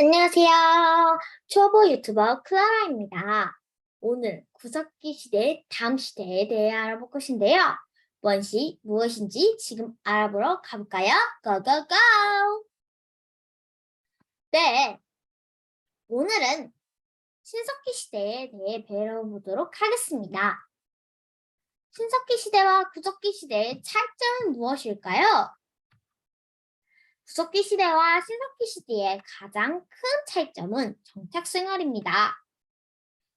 안녕하세요. 초보 유튜버 클라라입니다. 오늘 구석기 시대 다음 시대에 대해 알아볼 것인데요. 무엇이 무엇인지 지금 알아보러 가볼까요? 고고고! 네. 오늘은 신석기 시대에 대해 배워보도록 하겠습니다. 신석기 시대와 구석기 시대의 차이점은 무엇일까요? 구석기 시대와 신석기 시대의 가장 큰 차이점은 정착 생활입니다.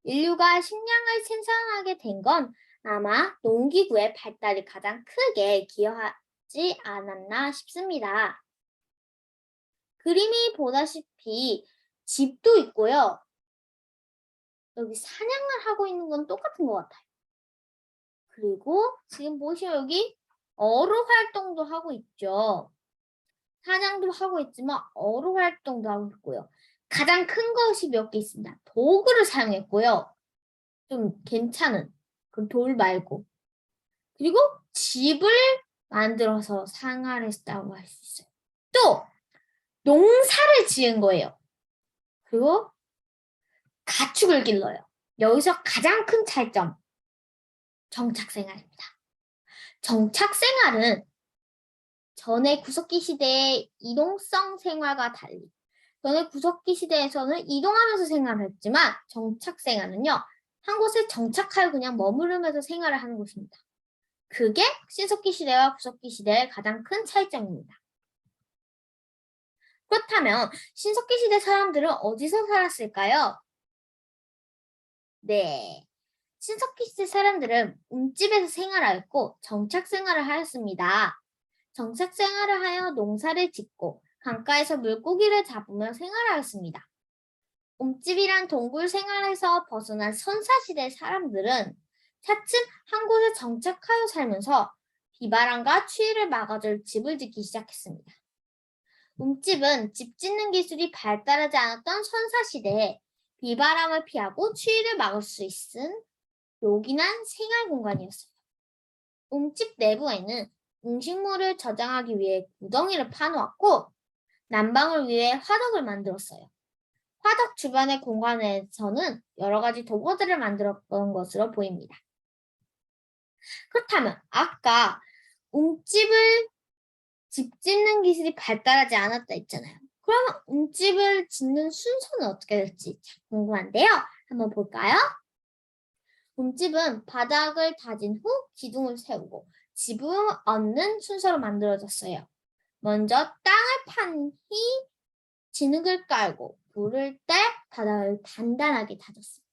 인류가 식량을 생산하게 된 건 아마 농기구의 발달이 가장 크게 기여하지 않았나 싶습니다. 그림이 보다시피 집도 있고요. 여기 사냥을 하고 있는 건 똑같은 것 같아요. 그리고 지금 보시면 여기 어로 활동도 하고 있죠. 사냥도 하고 있지만 어로 활동도 하고 있고요. 가장 큰 것이 몇 개 있습니다. 도구를 사용했고요. 좀 괜찮은 그 돌 말고. 그리고 집을 만들어서 생활했다고 할 수 있어요. 또 농사를 지은 거예요. 그리고 가축을 길러요. 여기서 가장 큰 차이점. 정착 생활입니다. 정착 생활은 전의 구석기 시대의 이동성 생활과 달리 전의 구석기 시대에서는 이동하면서 생활을 했지만 정착 생활은요. 한 곳에 정착하여 그냥 머무르면서 생활을 하는 곳입니다. 그게 신석기 시대와 구석기 시대의 가장 큰 차이점입니다. 그렇다면 신석기 시대 사람들은 어디서 살았을까요? 네. 신석기 시대 사람들은 움집에서 생활하였고 정착 생활을 하였습니다. 정착 생활을 하여 농사를 짓고 강가에서 물고기를 잡으며 생활하였습니다. 움집이란 동굴 생활에서 벗어난 선사시대 사람들은 차츰 한 곳에 정착하여 살면서 비바람과 추위를 막아줄 집을 짓기 시작했습니다. 움집은 집 짓는 기술이 발달하지 않았던 선사시대에 비바람을 피하고 추위를 막을 수 있은 요긴한 생활 공간이었어요. 움집 내부에는 음식물을 저장하기 위해 구덩이를 파놓았고 난방을 위해 화덕을 만들었어요. 화덕 주변의 공간에서는 여러 가지 도구들을 만들었던 것으로 보입니다. 그렇다면 아까 움집을 집 짓는 기술이 발달하지 않았다 했잖아요. 그러면 움집을 짓는 순서는 어떻게 될지 궁금한데요. 한번 볼까요? 움집은 바닥을 다진 후 기둥을 세우고 집을 얻는 순서로 만들어졌어요. 먼저 땅을 판뒤 진흙을 깔고 불을 때 바닥을 단단하게 다졌습니다.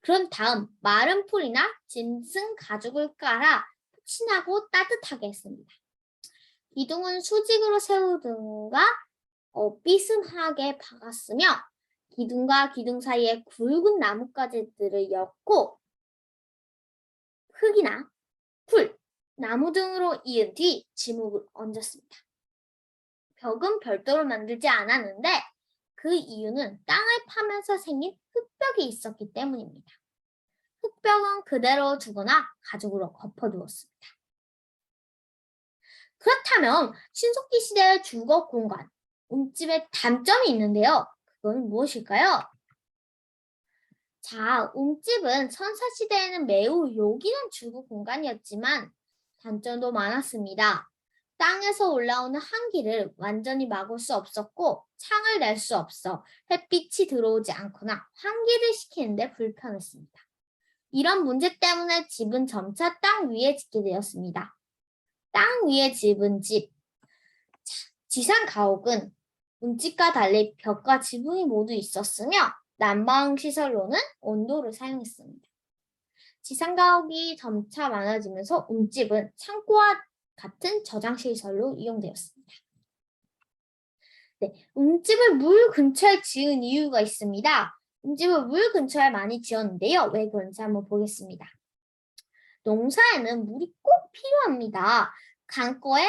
그런 다음 마른 풀이나 짐승 가죽을 깔아 푹신하고 따뜻하게 했습니다. 기둥은 수직으로 세우든가 어, 삐슴하게 박았으며 기둥과 기둥 사이에 굵은 나뭇가지들을 엮고 흙이나 풀, 나무 등으로 이은 뒤 지목을 얹었습니다. 벽은 별도로 만들지 않았는데 그 이유는 땅을 파면서 생긴 흙벽이 있었기 때문입니다. 흙벽은 그대로 두거나 가죽으로 덮어두었습니다. 그렇다면 신석기 시대의 주거 공간, 움집의 단점이 있는데요. 그건 무엇일까요? 자, 움집은 선사시대에는 매우 요긴한 주거 공간이었지만 단점도 많았습니다. 땅에서 올라오는 한기를 완전히 막을 수 없었고 창을 낼 수 없어 햇빛이 들어오지 않거나 환기를 시키는데 불편했습니다. 이런 문제 때문에 집은 점차 땅 위에 짓게 되었습니다. 땅 위에 집은 집. 지상 가옥은 움집과 달리 벽과 지붕이 모두 있었으며 난방 시설로는 온도를 사용했습니다. 지상 가옥이 점차 많아지면서 움집은 창고와 같은 저장 시설로 이용되었습니다. 네, 움집을 물 근처에 지은 이유가 있습니다. 움집을 물 근처에 많이 지었는데요. 왜 그런지 한번 보겠습니다. 농사에는 물이 꼭 필요합니다. 강가에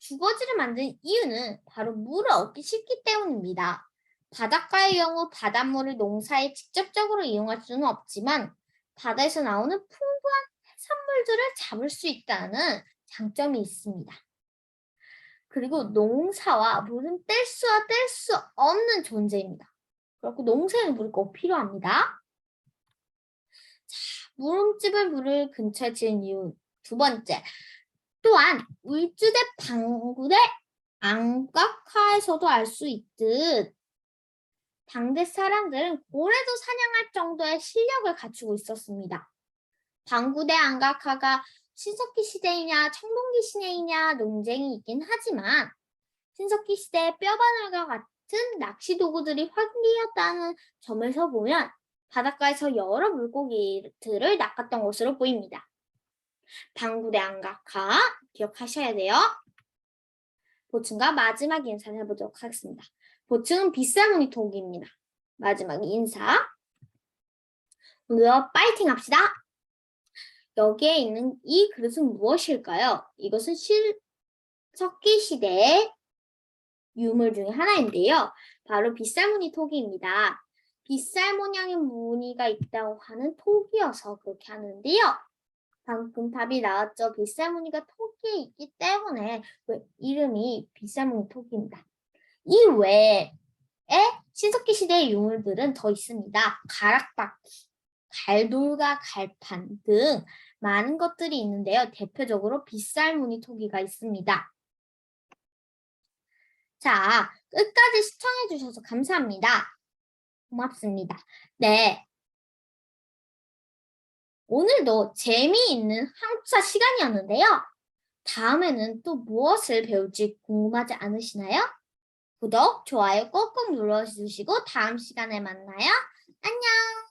주거지를 만든 이유는 바로 물을 얻기 쉽기 때문입니다. 바닷가의 경우 바닷물을 농사에 직접적으로 이용할 수는 없지만 바다에서 나오는 풍부한 해산물들을 잡을 수 있다는 장점이 있습니다. 그리고 농사와 물은 뗄 수와 뗄 수 없는 존재입니다. 그렇고 농사에는 물이 꼭 필요합니다. 자, 무름집을 물을 근처에 지은 이유 두 번째. 또한 울주대 방구대 안각화에서도 알 수 있듯 당대 사람들은 고래도 사냥할 정도의 실력을 갖추고 있었습니다. 방구대 안각화가 신석기 시대이냐 청동기 시대이냐 논쟁이 있긴 하지만 신석기 시대의 뼈바늘과 같은 낚시 도구들이 활기였다는 점에서 보면 바닷가에서 여러 물고기들을 낚았던 것으로 보입니다. 방구대 안각화 기억하셔야 돼요. 보충과 마지막 인사를 해보도록 하겠습니다. 보충은 빗살무늬 토기입니다. 마지막 인사. 오늘도 파이팅 합시다. 여기에 있는 이 그릇은 무엇일까요? 이것은 실 석기 시대의 유물 중에 하나인데요. 바로 빗살무늬 토기입니다. 빗살 모양의 무늬가 있다고 하는 토기여서 그렇게 하는데요. 방금 답이 나왔죠. 빗살 무늬가 토기에 있기 때문에 그 이름이 빗살 무늬 토기입니다. 이 외에 신석기 시대의 유물들은 더 있습니다. 가락바퀴, 갈돌과 갈판 등 많은 것들이 있는데요. 대표적으로 빗살 무늬 토기가 있습니다. 자, 끝까지 시청해 주셔서 감사합니다. 고맙습니다. 네. 오늘도 재미있는 한국사 시간이었는데요. 다음에는 또 무엇을 배울지 궁금하지 않으시나요? 구독, 좋아요 꼭꼭 눌러주시고 다음 시간에 만나요. 안녕!